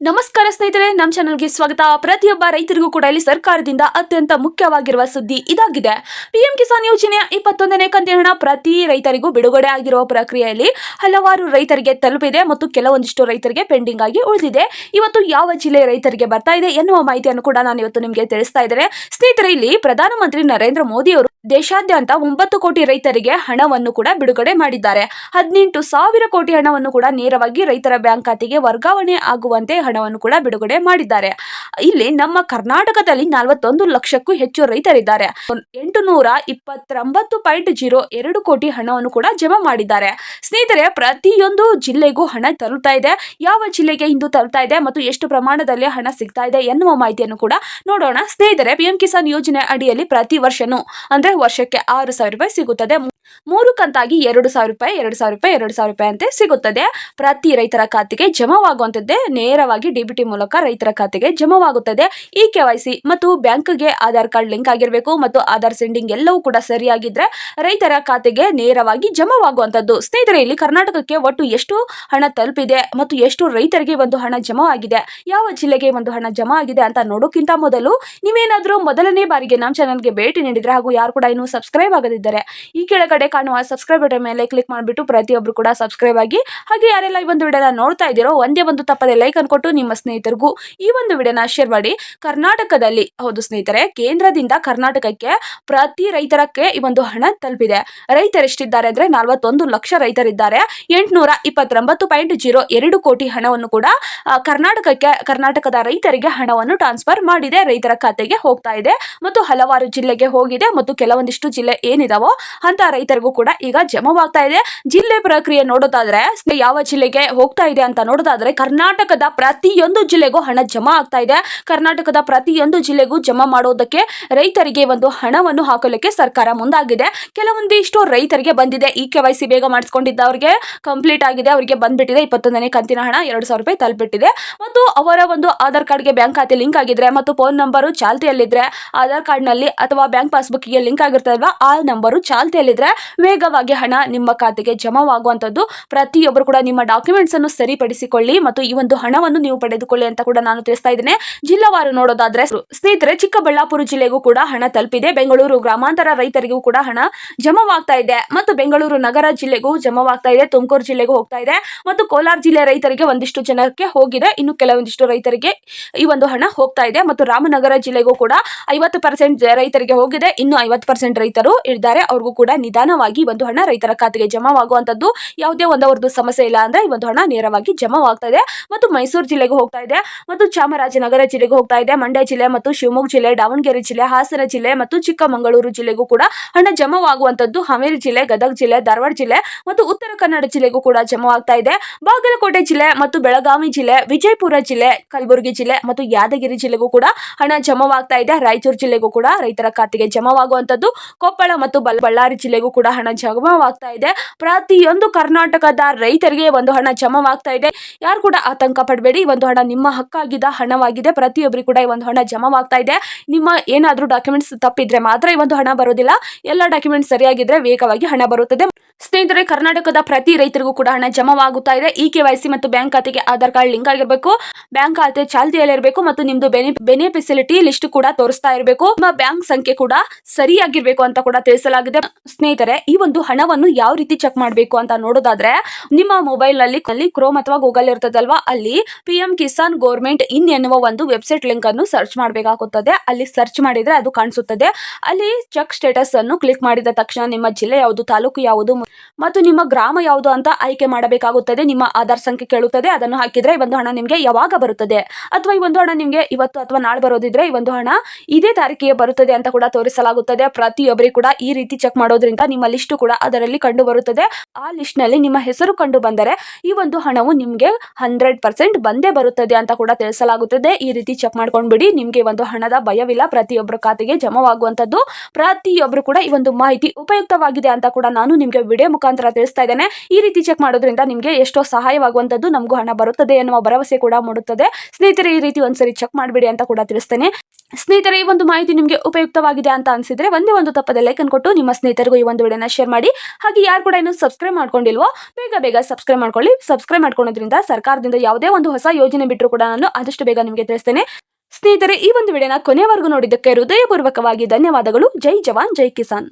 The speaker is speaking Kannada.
ನಮಸ್ಕಾರ ಸ್ನೇಹಿತರೆ ನಮ್ಮ ಚಾನಲ್ಗೆ ಸ್ವಾಗತ. ಪ್ರತಿಯೊಬ್ಬ ರೈತರಿಗೂ ಕೂಡ ಇಲ್ಲಿ ಸರ್ಕಾರದಿಂದ ಅತ್ಯಂತ ಮುಖ್ಯವಾಗಿರುವ ಸುದ್ದಿ ಇದಾಗಿದೆ. ಪಿಎಂ ಕಿಸಾನ್ ಯೋಜನೆಯ ಇಪ್ಪತ್ತೊಂದನೇ ಕಂತಿನ ಹಣ ಪ್ರತಿ ರೈತರಿಗೂ ಬಿಡುಗಡೆ ಆಗಿರುವ ಪ್ರಕ್ರಿಯೆಯಲ್ಲಿ ಹಲವಾರು ರೈತರಿಗೆ ತಲುಪಿದೆ ಮತ್ತು ಕೆಲವೊಂದಿಷ್ಟು ರೈತರಿಗೆ ಪೆಂಡಿಂಗ್ ಆಗಿ ಉಳಿದಿದೆ. ಇವತ್ತು ಯಾವ ಜಿಲ್ಲೆ ರೈತರಿಗೆ ಬರ್ತಾ ಇದೆ ಎನ್ನುವ ಮಾಹಿತಿಯನ್ನು ಕೂಡ ನಾನು ಇವತ್ತು ನಿಮಗೆ ತಿಳಿಸ್ತಾ ಇದ್ದೇನೆ. ಸ್ನೇಹಿತರೆ, ಇಲ್ಲಿ ಪ್ರಧಾನಮಂತ್ರಿ ನರೇಂದ್ರ ಮೋದಿ ಅವರು ದೇಶಾದ್ಯಂತ ಒಂಬತ್ತು ಕೋಟಿ ರೈತರಿಗೆ ಹಣವನ್ನು ಕೂಡ ಬಿಡುಗಡೆ ಮಾಡಿದ್ದಾರೆ. ಹದಿನೆಂಟು ಸಾವಿರ ಕೋಟಿ ಹಣವನ್ನು ಕೂಡ ನೇರವಾಗಿ ರೈತರ ಬ್ಯಾಂಕ್ ಖಾತೆಗೆ ವರ್ಗಾವಣೆ ಆಗುವಂತೆ ಹಣವನ್ನು ಕೂಡ ಬಿಡುಗಡೆ ಮಾಡಿದ್ದಾರೆ. ಇಲ್ಲಿ ನಮ್ಮ ಕರ್ನಾಟಕದಲ್ಲಿ ನಲವತ್ತೊಂದು ಲಕ್ಷಕ್ಕೂ ಹೆಚ್ಚು ರೈತರಿದ್ದಾರೆ. ಎಂಟು ಇಪ್ಪತ್ತೊಂಬತ್ತು ಪಾಯಿಂಟ್ ಜೀರೋ ಎರಡು ಕೋಟಿ ಹಣವನ್ನು ಕೂಡ ಜಮಾ ಮಾಡಿದ್ದಾರೆ. ಸ್ನೇಹಿತರೆ, ಪ್ರತಿಯೊಂದು ಜಿಲ್ಲೆಗೂ ಹಣ ತರುತ್ತಾ ಇದೆ. ಯಾವ ಜಿಲ್ಲೆಗೆ ಇಂದು ತರುತ್ತಾ ಇದೆ ಮತ್ತು ಎಷ್ಟು ಪ್ರಮಾಣದಲ್ಲಿ ಹಣ ಸಿಗ್ತಾ ಇದೆ ಎನ್ನುವ ಮಾಹಿತಿಯನ್ನು ಕೂಡ ನೋಡೋಣ. ಸ್ನೇಹಿತರೆ, ಪಿಎಂ ಕಿಸಾನ್ ಯೋಜನೆ ಅಡಿಯಲ್ಲಿ ಪ್ರತಿ ವರ್ಷನೂ ಅಂದ್ರೆ ವರ್ಷಕ್ಕೆ ಆರು ಸಾವಿರ ರೂಪಾಯಿ ಸಿಗುತ್ತದೆ. ಮೂರು ಕಂತಾಗಿ ಎರಡು ಸಾವಿರ ರೂಪಾಯಿ, ಎರಡು ಸಾವಿರ ರೂಪಾಯಿ, ಎರಡು ಸಾವಿರ ರೂಪಾಯಿ ಅಂತೆ ಸಿಗುತ್ತದೆ. ಪ್ರತಿ ರೈತರ ಖಾತೆಗೆ ಜಮಾವಾಗುವಂಥದ್ದೇ ನೇರವಾಗಿ ಡಿಬಿಟಿ ಮೂಲಕ ರೈತರ ಖಾತೆಗೆ ಜಮವಾಗುತ್ತದೆ. ಈ ಕೆ ಮತ್ತು ಬ್ಯಾಂಕ್ಗೆ ಆಧಾರ್ ಕಾರ್ಡ್ ಲಿಂಕ್ ಆಗಿರಬೇಕು ಮತ್ತು ಆಧಾರ್ ಸೆಂಡಿಂಗ್ ಎಲ್ಲವೂ ಕೂಡ ಸರಿಯಾಗಿದ್ರೆ ರೈತರ ಖಾತೆಗೆ ನೇರವಾಗಿ ಜಮಾವಾಗುವಂಥದ್ದು. ಸ್ನೇಹಿತರೆ, ಇಲ್ಲಿ ಕರ್ನಾಟಕಕ್ಕೆ ಒಟ್ಟು ಎಷ್ಟು ಹಣ ತಲುಪಿದೆ ಮತ್ತು ಎಷ್ಟು ರೈತರಿಗೆ ಒಂದು ಹಣ ಜಮಾ ಆಗಿದೆ ಯಾವ ಜಿಲ್ಲೆಗೆ ಒಂದು ಹಣ ಜಮಾ ಆಗಿದೆ ಅಂತ ನೋಡೋಕ್ಕಿಂತ ಮೊದಲು ನೀವೇನಾದರೂ ಮೊದಲನೇ ಬಾರಿಗೆ ನಮ್ಮ ಚಾನಲ್ಗೆ ಭೇಟಿ ನೀಡಿದ್ರೆ ಹಾಗೂ ಯಾರು ಕೂಡ ಇನ್ನೂ ಸಬ್ಸ್ಕ್ರೈಬ್ ಆಗದಿದ್ದರೆ ಈ ಕೆಳಗಡೆ ಕಾಣುವ ಸಬ್ಸ್ಕ್ರೈಬ್ ಬಟನ್ ಮೇಲೆ ಕ್ಲಿಕ್ ಮಾಡಿಬಿಟ್ಟು ಪ್ರತಿಯೊಬ್ಬರು ಕೂಡ ಸಬ್ಸ್ಕ್ರೈಬ್ ಆಗಿ. ಹಾಗೆ ಯಾರೆಲ್ಲ ಈ ಒಂದು ವಿಡಿಯೋನ ನೋಡ್ತಾ ಇದ್ದೀರೋ ಒಂದೇ ಒಂದು ತಪ್ಪದೆ ಲೈಕ್ ಅನ್ಕೊಟ್ಟು ನಿಮ್ಮ ಸ್ನೇಹಿತರಿಗೂ ಈ ಒಂದು ವಿಡಿಯೋನ ಶೇರ್ ಮಾಡಿ. ಕರ್ನಾಟಕದಲ್ಲಿ, ಹೌದು ಸ್ನೇಹಿತರೆ, ಕೇಂದ್ರದಿಂದ ಕರ್ನಾಟಕಕ್ಕೆ ಪ್ರತಿ ರೈತರಕ್ಕೆ ಈ ಒಂದು ಹಣ ತಲುಪಿದೆ. ರೈತರೆಷ್ಟಿದ್ದಾರೆ ಅಂದರೆ ನಲವತ್ತೊಂದು ಲಕ್ಷ ರೈತರಿದ್ದಾರೆ. ಎಂಟುನೂರ ಇಪ್ಪತ್ತೊಂಬತ್ತು ಪಾಯಿಂಟ್ ಜೀರೋ ಎರಡು ಕೋಟಿ ಹಣವನ್ನು ಕೂಡ ಕರ್ನಾಟಕಕ್ಕೆ, ಕರ್ನಾಟಕದ ರೈತರಿಗೆ ಹಣವನ್ನು ಟ್ರಾನ್ಸ್ಫರ್ ಮಾಡಿದೆ. ರೈತರ ಖಾತೆಗೆ ಹೋಗ್ತಾ ಇದೆ. ಮತ್ತು ಹಲವಾರು ಜಿಲ್ಲೆಗೆ ಹೋಗಿದೆ. ಮತ್ತು ಕೆಲವೊಂದಿಷ್ಟು ಜಿಲ್ಲೆ ಏನಿದಾವೋ ಅಂತ ರೈತರಿಗೂ ಕೂಡ ಈಗ ಜಮವಾಗ್ತಾ ಇದೆ. ಜಿಲ್ಲೆ ಪ್ರಕ್ರಿಯೆ ನೋಡೋದಾದ್ರೆ ಯಾವ ಜಿಲ್ಲೆಗೆ ಹೋಗ್ತಾ ಇದೆ ಅಂತ ನೋಡೋದಾದ್ರೆ, ಕರ್ನಾಟಕದ ಪ್ರತಿಯೊಂದು ಜಿಲ್ಲೆಗೂ ಹಣ ಜಮಾ ಆಗ್ತಾ ಇದೆ. ಕರ್ನಾಟಕದ ಪ್ರತಿಯೊಂದು ಜಿಲ್ಲೆಗೂ ಜಮಾ ಮಾಡೋದಕ್ಕೆ ರೈತರಿಗೆ ಒಂದು ಹಣವನ್ನು ಹಾಕಲಿಕ್ಕೆ ಸರ್ಕಾರ ಮುಂದಾಗಿದೆ. ಕೆಲವೊಂದಿಷ್ಟು ರೈತರಿಗೆ ಬಂದಿದೆ. ಈ ಕೆ ವೈ ಸಿ ಬೇಗ ಮಾಡಿಸ್ಕೊಂಡಿದ್ದವರಿಗೆ ಕಂಪ್ಲೀಟ್ ಆಗಿದೆ. ಅವರಿಗೆ ಬಂದ್ಬಿಟ್ಟಿದೆ. ಇಪ್ಪತ್ತೊಂದನೇ ಕಂತಿನ ಹಣ ಎರಡು ಸಾವಿರ ರೂಪಾಯಿ ತಲುಪಿಟ್ಟಿದೆ. ಮತ್ತು ಅವರ ಒಂದು ಆಧಾರ್ ಕಾರ್ಡ್ಗೆ ಬ್ಯಾಂಕ್ ಖಾತೆ ಲಿಂಕ್ ಆಗಿದ್ರೆ ಮತ್ತು ಫೋನ್ ನಂಬರು ಚಾಲ್ತಿಯಲ್ಲಿದ್ರೆ, ಆಧಾರ್ ಕಾರ್ಡ್ನಲ್ಲಿ ಅಥವಾ ಬ್ಯಾಂಕ್ ಪಾಸ್ಬುಕ್ಗೆ ಲಿಂಕ್ ಆಗಿರ್ತದಲ್ವಾ, ಆ ನಂಬರು ಚಾಲ್ತಿಯಲ್ಲಿದ್ರೆ ವೇಗವಾಗಿ ಹಣ ನಿಮ್ಮ ಖಾತೆಗೆ ಜಮಾವಾಗುವಂಥದ್ದು. ಪ್ರತಿಯೊಬ್ಬರು ಕೂಡ ನಿಮ್ಮ ಡಾಕ್ಯುಮೆಂಟ್ಸ್ ಅನ್ನು ಸರಿಪಡಿಸಿಕೊಳ್ಳಿ ಮತ್ತು ಈ ಒಂದು ಹಣವನ್ನು ನೀವು ಪಡೆದುಕೊಳ್ಳಿ ಅಂತ ಕೂಡ ನಾನು ತಿಳಿಸ್ತಾ ಇದ್ದೇನೆ. ಜಿಲ್ಲಾವಾರು ನೋಡೋದಾದ್ರೆ ಸ್ನೇಹಿತರೆ, ಚಿಕ್ಕಬಳ್ಳಾಪುರ ಜಿಲ್ಲೆಗೂ ಕೂಡ ಹಣ ತಲುಪಿದೆ. ಬೆಂಗಳೂರು ಗ್ರಾಮಾಂತರ ರೈತರಿಗೂ ಕೂಡ ಹಣ ಜಮಾವಾಗ್ತಾ ಇದೆ ಮತ್ತು ಬೆಂಗಳೂರು ನಗರ ಜಿಲ್ಲೆಗೂ ಜಮಾವಾಗ್ತಾ ಇದೆ. ತುಮಕೂರು ಜಿಲ್ಲೆಗೂ ಹೋಗ್ತಾ ಇದೆ ಮತ್ತು ಕೋಲಾರ ಜಿಲ್ಲೆ ರೈತರಿಗೆ ಒಂದಿಷ್ಟು ಜನಕ್ಕೆ ಹೋಗಿದೆ. ಇನ್ನು ಕೆಲವೊಂದಿಷ್ಟು ರೈತರಿಗೆ ಈ ಒಂದು ಹಣ ಹೋಗ್ತಾ ಇದೆ ಮತ್ತು ರಾಮನಗರ ಜಿಲ್ಲೆಗೂ ಕೂಡ ಐವತ್ತು ಪರ್ಸೆಂಟ್ ರೈತರಿಗೆ ಹೋಗಿದೆ. ಇನ್ನು ಐವತ್ತು ಪರ್ಸೆಂಟ್ ರೈತರು ಇದ್ದಾರೆ. ಅವ್ರಿಗೂ ಕೂಡ ನಿಧಾನವಾಗಿ ಒಂದು ಹಣ ರೈತರ ಖಾತೆಗೆ ಜಮಾವಾಗುವಂತದ್ದು ಯಾವುದೇ ಒಂದು ಸಮಸ್ಯೆ ಇಲ್ಲ ಅಂದ್ರೆ ಈ ಒಂದು ಹಣ ನೇರವಾಗಿ ಜಮಾವಾಗ್ತಾ ಇದೆ. ಮತ್ತು ಮೈಸೂರು ಜಿಲ್ಲೆಗೂ ಹೋಗ್ತಾ ಇದೆ. ಮತ್ತು ಚಾಮರಾಜನಗರ ಜಿಲ್ಲೆಗೂ ಹೋಗ್ತಾ ಇದೆ. ಮಂಡ್ಯ ಜಿಲ್ಲೆ ಮತ್ತು ಶಿವಮೊಗ್ಗ ಜಿಲ್ಲೆ, ದಾವಣಗೆರೆ ಜಿಲ್ಲೆ, ಹಾಸನ ಜಿಲ್ಲೆ ಮತ್ತು ಚಿಕ್ಕಮಗಳೂರು ಜಿಲ್ಲೆಗೂ ಕೂಡ ಹಣ ಜಮಾವಾಗುವಂತದ್ದು ಹಾವೇರಿ ಜಿಲ್ಲೆ, ಗದಗ ಜಿಲ್ಲೆ, ಧಾರವಾಡ ಜಿಲ್ಲೆ ಮತ್ತು ಉತ್ತರ ಕನ್ನಡ ಜಿಲ್ಲೆಗೂ ಕೂಡ ಜಮಾವಾಗ್ತಾ ಇದೆ. ಬಾಗಲಕೋಟೆ ಜಿಲ್ಲೆ ಮತ್ತು ಬೆಳಗಾವಿ ಜಿಲ್ಲೆ, ವಿಜಯಪುರ ಜಿಲ್ಲೆ, ಕಲಬುರಗಿ ಜಿಲ್ಲೆ ಮತ್ತು ಯಾದಗಿರಿ ಜಿಲ್ಲೆಗೂ ಕೂಡ ಹಣ ಜಮಾವಾಗ್ತಾ ಇದೆ. ರಾಯಚೂರು ಜಿಲ್ಲೆಗೂ ಕೂಡ ರೈತರ ಖಾತೆಗೆ ಜಮಾವಾಗುವಂತದ್ದು ಕೊಪ್ಪಳ ಮತ್ತು ಬಳ್ಳಾರಿ ಜಿಲ್ಲೆಗೂ ಕೂಡ ಹಣ ಜಮಾವಾಗ್ತಾ ಇದೆ. ಪ್ರತಿಯೊಂದು ಕರ್ನಾಟಕದ ರೈತರಿಗೆ ಒಂದು ಹಣ ಜಮವಾಗ್ತಾ ಇದೆ. ಯಾರು ಕೂಡ ಆತಂಕ ಪಡಬೇಡಿ. ಈ ಒಂದು ಹಣ ನಿಮ್ಮ ಹಕ್ಕಾಗಿದ್ದ ಹಣವಾಗಿದೆ. ಪ್ರತಿಯೊಬ್ಬರಿಗೂ ಕೂಡ ಈ ಒಂದು ಹಣ ಜಮಾವಾಗ್ತಾ ಇದೆ. ನಿಮ್ಮ ಏನಾದರೂ ಡಾಕ್ಯುಮೆಂಟ್ಸ್ ತಪ್ಪಿದ್ರೆ ಮಾತ್ರ ಈ ಒಂದು ಹಣ ಬರೋದಿಲ್ಲ. ಎಲ್ಲ ಡಾಕ್ಯುಮೆಂಟ್ಸ್ ಸರಿಯಾಗಿದ್ರೆ ವೇಗವಾಗಿ ಹಣ ಬರುತ್ತದೆ. ಸ್ನೇಹಿತರೆ, ಕರ್ನಾಟಕದ ಪ್ರತಿ ರೈತರಿಗೂ ಕೂಡ ಹಣ ಜಮಾವಾಗುತ್ತಾ ಇದೆ. ಇ ಕೆ ವೈ ಸಿ ಮತ್ತು ಬ್ಯಾಂಕ್ ಖಾತೆಗೆ ಆಧಾರ್ ಕಾರ್ಡ್ ಲಿಂಕ್ ಆಗಿರಬೇಕು. ಬ್ಯಾಂಕ್ ಖಾತೆ ಚಾಲ್ತಿಯಲ್ಲಿರಬೇಕು ಮತ್ತು ನಿಮ್ದು ಬೆನಿಫಿಸಿಲಿಟಿ ಬೆನೆ ಫೆಸಿಲಿಟಿ ಲಿಸ್ಟ್ ಕೂಡ ತೋರಿಸ್ತಾ ಇರಬೇಕು. ನಿಮ್ಮ ಬ್ಯಾಂಕ್ ಸಂಖ್ಯೆ ಕೂಡ ಸರಿಯಾಗಿರಬೇಕು ಅಂತ ಕೂಡ ತಿಳಿಸಲಾಗಿದೆ. ಸ್ನೇಹಿತರೆ, ಈ ಒಂದು ಹಣವನ್ನು ಯಾವ ರೀತಿ ಚೆಕ್ ಮಾಡಬೇಕು ಅಂತ ನೋಡೋದಾದ್ರೆ, ನಿಮ್ಮ ಮೊಬೈಲ್ನಲ್ಲಿ ಕ್ರೋಮ್ ಅಥವಾ ಗೂಗಲ್ ಇರ್ತದಲ್ವಾ? ಅಲ್ಲಿ ಪಿ ಕಿಸಾನ್ ಗೋರ್ಮೆಂಟ್ ಇನ್ ಎನ್ನುವ ಒಂದು ವೆಬ್ಸೈಟ್ ಲಿಂಕ್ ಅನ್ನು ಸರ್ಚ್ ಮಾಡಬೇಕಾಗುತ್ತದೆ. ಅಲ್ಲಿ ಸರ್ಚ್ ಮಾಡಿದ್ರೆ ಅದು ಕಾಣಿಸುತ್ತದೆ. ಅಲ್ಲಿ ಚೆಕ್ ಸ್ಟೇಟಸ್ ಅನ್ನು ಕ್ಲಿಕ್ ಮಾಡಿದ ತಕ್ಷಣ ನಿಮ್ಮ ಜಿಲ್ಲೆ ಯಾವುದು, ತಾಲೂಕು ಯಾವುದು ಮತ್ತು ನಿಮ್ಮ ಗ್ರಾಮ ಯಾವುದು ಅಂತ ಆಯ್ಕೆ ಮಾಡಬೇಕಾಗುತ್ತದೆ. ನಿಮ್ಮ ಆಧಾರ್ ಸಂಖ್ಯೆ ಕೇಳುತ್ತದೆ. ಅದನ್ನು ಹಾಕಿದ್ರೆ ಈ ಒಂದು ಹಣ ನಿಮಗೆ ಯಾವಾಗ ಬರುತ್ತದೆ? ಅಥವಾ ಈ ಒಂದು ಹಣ ನಿಮಗೆ ಇವತ್ತು ಅಥವಾ ನಾಳೆ ಬರೋದಿದ್ರೆ ಈ ಒಂದು ಹಣ ಇದೇ ತಾರೀಕಿಗೆ ಬರುತ್ತದೆ ಅಂತ ಕೂಡ ತೋರಿಸಲಾಗುತ್ತದೆ. ಪ್ರತಿಯೊಬ್ಬರಿಗೂ ಕೂಡ ಈ ರೀತಿ ಚೆಕ್ ಮಾಡೋದ್ರಿಂದ ನಿಮ್ಮ ಲಿಸ್ಟ್ ಕೂಡ ಅದರಲ್ಲಿ ಕಂಡು ಬರುತ್ತದೆ ಆ ಲಿಸ್ಟ್ನಲ್ಲಿ ನಿಮ್ಮ ಹೆಸರು ಕಂಡು ಬಂದರೆ ಈ ಒಂದು ಹಣವು ನಿಮಗೆ ಹಂಡ್ರೆಡ್ ಪರ್ಸೆಂಟ್ ಬಂದೇ ಬರುತ್ತದೆ ಅಂತ ಕೂಡ ತಿಳಿಸಲಾಗುತ್ತದೆ. ಈ ರೀತಿ ಚೆಕ್ ಮಾಡ್ಕೊಂಡ್ಬಿಡಿ. ನಿಮಗೆ ಒಂದು ಹಣದ ಭಯವಿಲ್ಲ. ಪ್ರತಿಯೊಬ್ಬರ ಖಾತೆಗೆ ಜಮವಾಗುವಂಥದ್ದು. ಪ್ರತಿಯೊಬ್ಬರು ಕೂಡ ಈ ಒಂದು ಮಾಹಿತಿ ಉಪಯುಕ್ತವಾಗಿದೆ ಅಂತ ಕೂಡ ನಾನು ನಿಮಗೆ ವಿಡಿಯೋ ಮುಖಾಂತರ ತಿಳಿಸ್ತಾ ಇದ್ದೇನೆ. ಈ ರೀತಿ ಚೆಕ್ ಮಾಡೋದ್ರಿಂದ ನಿಮಗೆ ಎಷ್ಟೋ ಸಹಾಯವಾಗುವಂಥದ್ದು ನಮಗೂ ಹಣ ಬರುತ್ತದೆ ಎನ್ನುವ ಭರವಸೆ ಕೂಡ ಮೂಡುತ್ತದೆ. ಸ್ನೇಹಿತರೆ, ಈ ರೀತಿ ಒಂದ್ಸರಿ ಚೆಕ್ ಮಾಡಬೇಡಿ ಅಂತ ಕೂಡ ತಿಳಿಸ್ತೇನೆ. ಸ್ನೇಹಿತರೆ, ಈ ಒಂದು ಮಾಹಿತಿ ನಿಮಗೆ ಉಪಯುಕ್ತವಾಗಿದೆ ಅಂತ ಅನಿಸಿದ್ರೆ ಒಂದೇ ಒಂದು ತಪ್ಪದ ಲೈಕನ್ ಕೊಟ್ಟು ನಿಮ್ಮ ಸ್ನೇಹಿತರಿಗೂ ಈ ಒಂದು ವಿಡಿಯೋನ ಶೇರ್ ಮಾಡಿ. ಹಾಗೆ ಯಾರು ಕೂಡ ಇನ್ನೂ ಸಬ್ಸ್ಕ್ರೈಬ್ ಮಾಡ್ಕೊಂಡಿಲ್ವೋ, ಬೇಗ ಬೇಗ ಸಬ್ಸ್ಕ್ರೈಬ್ ಮಾಡ್ಕೊಳ್ಳಿ. ಸಬ್ಸ್ಕ್ರೈಬ್ ಮಾಡ್ಕೊಳ್ಳೋದ್ರಿಂದ ಸರ್ಕಾರದಿಂದ ಯಾವುದೇ ಒಂದು ಹೊಸ ಯೋಜನೆ ಬಿಟ್ಟರು ಕೂಡ ನಾನು ಆದಷ್ಟು ಬೇಗ ನಿಮಗೆ ತಿಳಿಸ್ತೇನೆ. ಸ್ನೇಹಿತರೆ, ಈ ಒಂದು ವಿಡಿಯೋನ ಕೊನೆವರೆಗೂ ನೋಡಿದ್ದಕ್ಕೆ ಹೃದಯಪೂರ್ವಕವಾಗಿ ಧನ್ಯವಾದಗಳು. ಜೈ ಜವಾನ್, ಜೈ ಕಿಸಾನ್.